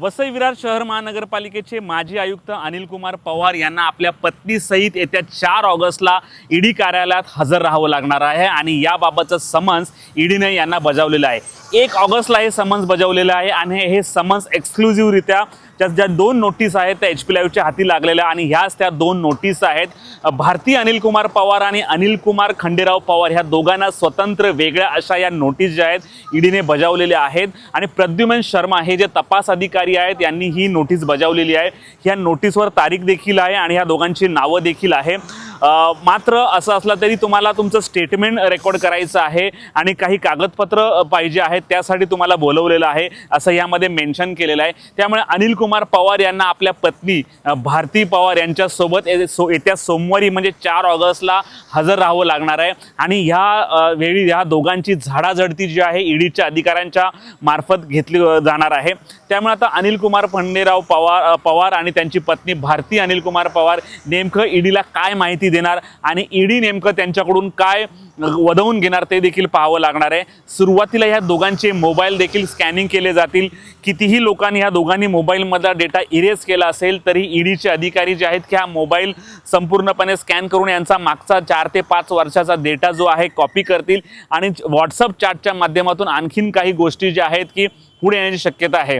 वसई विरार शहर महानगरपालिकेचे माजी आयुक्त अनिल कुमार पवार यांना आपल्या पत्नीसहित येत्या चार ऑगस्टला ईडी कार्यालयात हजर राहावं लागणार आहे आणि याबाबतचं समन्स ईडीने यांना बजावलेलं आहे. एक ऑगस्टला हे समन्स बजावलेलं आहे आणि हे समन्स एक्सक्लुझिव्हरित्या ज्या ज्या दोन नोटीस आहेत त्या एच पी लाईव्हच्या हाती लागलेल्या आणि ह्याच त्या दोन नोटीस आहेत. भारतीय अनिल कुमार पवार आणि अनिल कुमार खंडेराव पवार ह्या दोघांना स्वतंत्र वेगळ्या अशा या नोटीस ज्या आहेत ईडीने बजावलेल्या आहेत. आणि प्रद्युमन शर्मा हे जे तपास अधिकारी आहेत यांनी ही नोटीस बजावलेली आहे. ह्या नोटीसवर तारीख देखील आहे आणि ह्या दोघांची नावं देखील आहे. मात्र असं असलं तरी तुम्हाला तुमचं स्टेटमेंट रेकॉर्ड करायचं आहे आणि काही कागदपत्र पाहिजे आहेत त्यासाठी तुम्हाला बोलवलेलं आहे असं यामध्ये मेन्शन केलेलं आहे. त्यामुळे अनिल कुमार पवार यांना आपल्या पत्नी भारती पवार यांच्यासोबत सो येत्या सोमवारी म्हणजे चार ऑगस्टला हजर राहावं लागणार आहे. आणि ह्या वेळी ह्या दोघांची झाडाझडती जी आहे ईडीच्या अधिकाऱ्यांच्या मार्फत घेतली जाणार आहे. त्यामुळे आता अनिल कुमार फंडेराव पवार पवार आणि त्यांची पत्नी भारती अनिल कुमार पवार नेमकं ईडीला काय माहिती देणार आणि ईडी नेमकं त्यांच्याकडून काय वधवून घेणार ते देखील पाहावं लागणार आहे. सुरुवातीला ह्या दोघांचे मोबाईल देखील स्कॅनिंग केले जातील. कितीही लोकांनी ह्या दोघांनी मोबाईलमधला डेटा इरेज केला असेल तरी ईडीचे अधिकारी जे आहेत की हा मोबाईल संपूर्णपणे स्कॅन करून यांचा मागचा चार ते पाच वर्षाचा डेटा जो आहे कॉपी करतील. आणि व्हॉट्सअप चॅटच्या माध्यमातून आणखीन काही गोष्टी ज्या आहेत की पुढे येण्याची शक्यता आहे.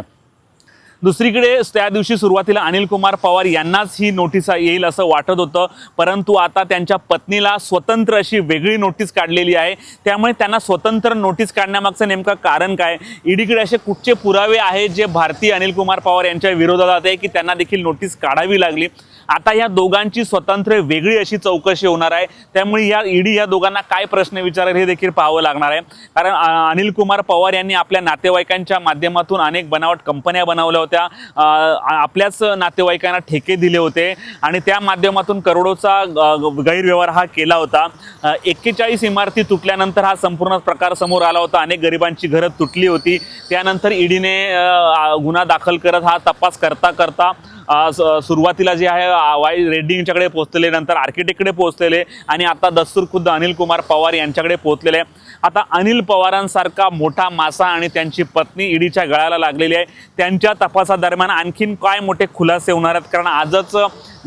दुसरीकडे त्या दिवशी सुरुवातीला अनिल कुमार पवार यांनाच ही नोटीस येईल असं वाटत होतं. परंतु आता त्यांच्या पत्नीला स्वतंत्र अशी वेगळी नोटीस काढलेली आहे. त्यामुळे त्यांना स्वतंत्र नोटीस काढण्यामागचं नेमकं कारण काय? ईडीकडे असे कुठचे पुरावे आहेत जे भारतीय अनिल कुमार पवार यांच्या विरोधात आहे की त्यांना देखील नोटीस काढावी लागली? आता या दोघांची स्वतंत्र वेगळी अशी चौकशी होणार आहे. त्यामुळे या ईडी या दोघांना काय प्रश्न विचारेल हे देखील पाहावं लागणार आहे. कारण अनिल कुमार पवार यांनी आपल्या नातेवाईकांच्या माध्यमातून अनेक बनावट कंपन्या बनवल्या होत्या. आपल्याच नातेवाईकांना ठेके दिले होते. आणि त्या माध्यमातून करोडोचा गैरव्यवहार हा केला होता. एक्केचाळीस इमारती तुटल्यानंतर हा संपूर्ण प्रकार समोर आला होता. अनेक गरिबांची घरं तुटली होती. त्यानंतर ईडीने गुन्हा दाखल करत हा तपास करता करता सुरुवातीला जे आहे वाई वाय रेड्डींच्याकडे पोहोचलेले नंतर आर्किटेक्टकडे पोहोचलेले आणि आता दस्तूर खुद्द अनिल कुमार पवार यांच्याकडे पोहोचलेले आहे. आता अनिल पवारांसारखा मोठा मासा आणि त्यांची पत्नी ईडीच्या गळाला लागलेली आहे. त्यांच्या तपासादरम्यान आणखीन काय मोठे खुलासे होणार आहेत? कारण आजच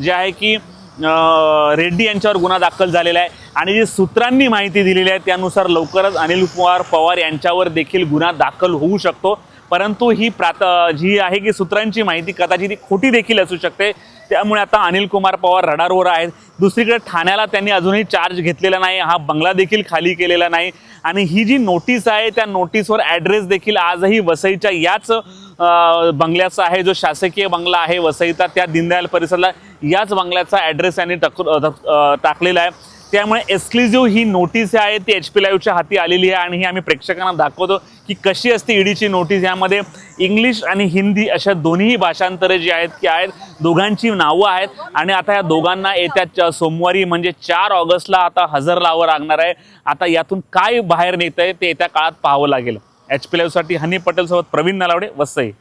जे आहे की रेड्डी यांच्यावर गुन्हा दाखल झालेला आहे. आणि जे सूत्रांनी माहिती दिलेली आहे त्यानुसार लवकरच अनिल कुमार पवार यांच्यावर देखील गुन्हा दाखल होऊ शकतो. परंतु ही प्रात जी आहे की सूत्रांची माहिती कदाचित ही खोटी देखील असू शकते. त्यामुळे आता अनिल कुमार पवार रडारवर आहेत. दुसरीकडे ठाण्याला त्यांनी अजूनही चार्ज घेतलेला नाही. हा बंगला देखील खाली केलेला नाही. आणि ही जी नोटीस आहे त्या नोटीसवर ॲड्रेस देखील आजही वसईच्या याच बंगल्याचा आहे जो शासकीय बंगला आहे वसईचा त्या दीनदयाल परिसरला याच बंगल्याचा ॲड्रेस यांनी टक टाकलेला आहे. त्यामुळे एक्सक्लुझिव्ह ही नोटीस आहे ती एच पी लाईव्हच्या हाती आलेली आहे आणि ही आम्ही प्रेक्षकांना दाखवतो की कशी असते ईडीची नोटीस यामध्ये. इंग्लिश आणि हिंदी अशा दोन्ही भाषांतरे जी आहेत की आहेत दोघांची नावं आहेत. आणि आता या दोघांना येत्या सोमवारी म्हणजे चार ऑगस्टला आता हजर लावं लागणार आहे. आता यातून काय बाहेर निघतंय ते येत्या काळात पाहावं लागेल. एच पी लाईव्हसाठी हनी पटेलसोबत प्रवीण नालावडे वसई.